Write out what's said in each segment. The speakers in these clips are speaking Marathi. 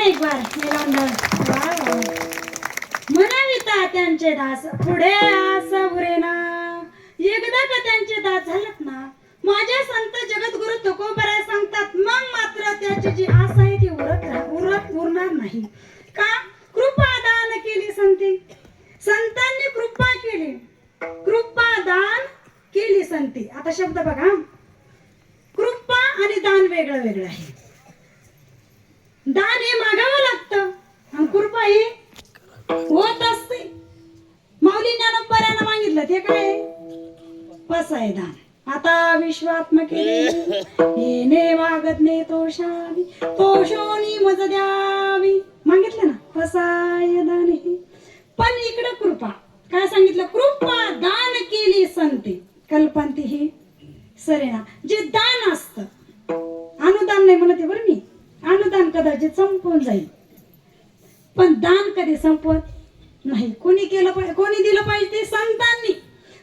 एक बार. म्हणाविता त्यांचे दास पुढे आस एकदा का त्यांचे दास झालात ना? माझ्या संत जगद्गुरु तुकोबराय सांगतात. मग मात्र त्याची जी आस आहे ती उरत उरत उरणार नाही. का? कृपा दान केली संती. संतांनी कृपा केली. कृपा दान केली संती. आता शब्द बघा कृपा आणि दान वेगळं वेगळं आहे दान हे मागावं लागतं. आणि कृपा ही होत असते. माऊलींना ज्ञानोबऱ्यानं मागितलं ते काय? पस आहे दान आता विश्वात्मक येणे वागत ने तोषावी तोषोनी मज द्यावी. मागितलं ना? पसाय दान हे पण इकडं कृपा काय सांगितलं? कृपा दान केली संते. कल्पंती ही सरेना. जे दान असतं. अनुदान नाही म्हणते बरं कदाचित संपून जाईल. पण दान कधी संपत नाही. कोणी केलं पाहिजे कोणी दिलं पाहिजे ते संतांनी.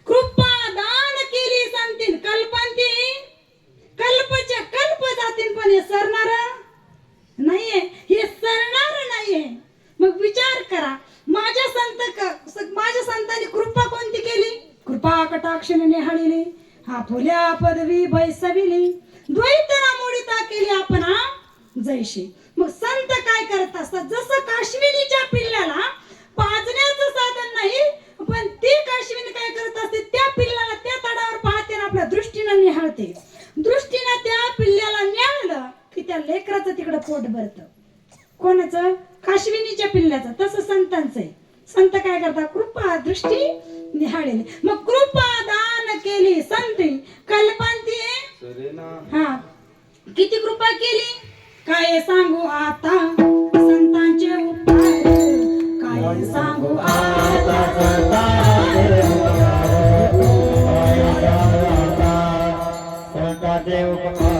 कृपा दान केली संतीन. कल्पंती. कल्पच्या कल्प जातील पण हे सरणार. नाहीये. हे सरणार नाहीये. मग विचार करा. माझ्या संत क- माझ्या संतांनी कृपा कोणती केली? कृपा कटाक्षने निहाळिली. हा फुल्या पदवी बैसविली द्वैतना मोडिता केली आपण हा जैशी मग संत काय करत असतात? जसं काश्मिरीच्या पिल्ल्याला पाजण्याचं साधन नाही पण ती काश्मीर काय करत असते? त्या पिल्ल्याला त्या तडावर पाहते आणि आपल्या दृष्टीनं निहाळते. दृष्टीनं त्या पिल्ल्याला निहाळलं की त्या लेकराचं तिकडं पोट भरतं. कोणाचं? काश्मिनीच्या पिल्ल्याचं. तसं संतांचं आहे. संत काय करतात? कृपा दृष्टी निहाळेली. मग कृपा दान केली संती. कल्पांती हा. किती कृपा केली? काय सांगू आता? संतांचे उपाय काय सांगू आता? संतांचे उपाय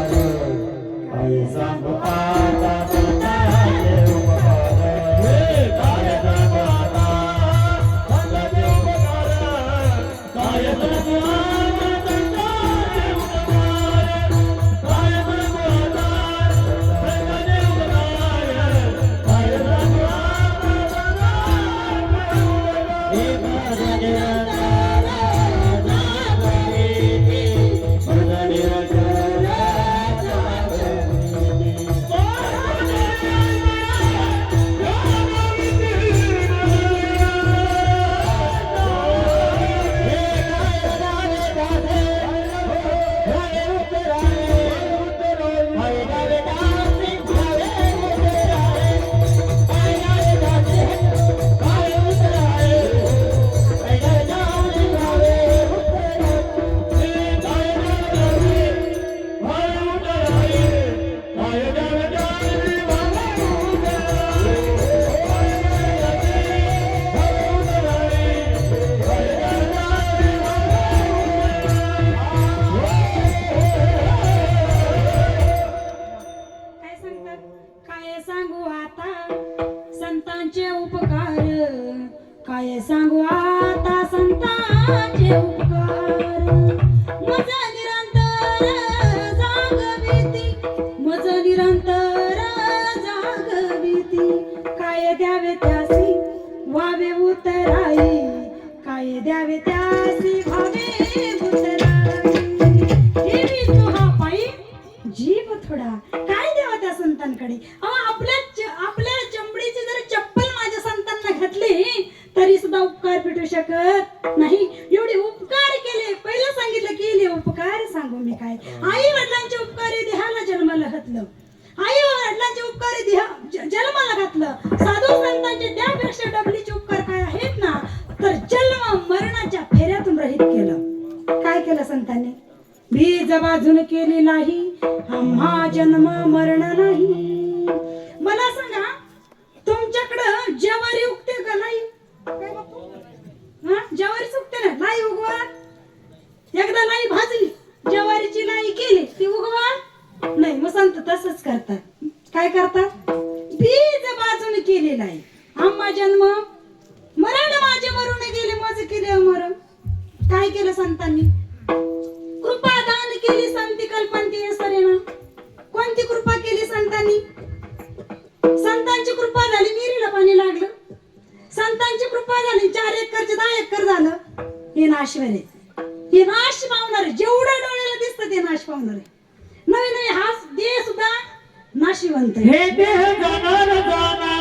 आपल्या च- आपल्या चमडीची जर चप्पल माझ्या संतांना घातली तरी सुद्धा उपकार भेटू शकत नाही एवढे उपकार केले पहिलं सांगितलं केले उपकार सांगू मी काय? आई वडिलांचे उपकारी देहाला जन्माला घातलं. आई वडिलांचे उपकारी देहा जन्माला घातलं. साधू संतांचे त्यापेक्षा डबलीचे उपकार काय आहेत ना? तर जन्म मरणाच्या फेऱ्यातून रहित केलं. काय केलं संतांनी? बीज बाजून केली नाही. आम्हा जन्म मरण नाही. मला सांगा तुमच्याकडं ज्वारी आम्हा जन्म? मरण माझे मरून गेले माझे केले अमर काय केलं संतांनी? कृपा दान केली संती कल्पंती सरेना. कोणती कृपा केली संतांनी? संतांची कृपा झाली विहिरीला पाणी लागलं. संतांची कृपा झाली चार एकरचे दहा एकर झालं. हे नाशिवर हे नाश पावणार जेवढं डोळ्याला दिसतं ते नाश पावणार. नवीन नवीन हा देह सुद्धा नाशिवंत हे देह जाणार जाणार.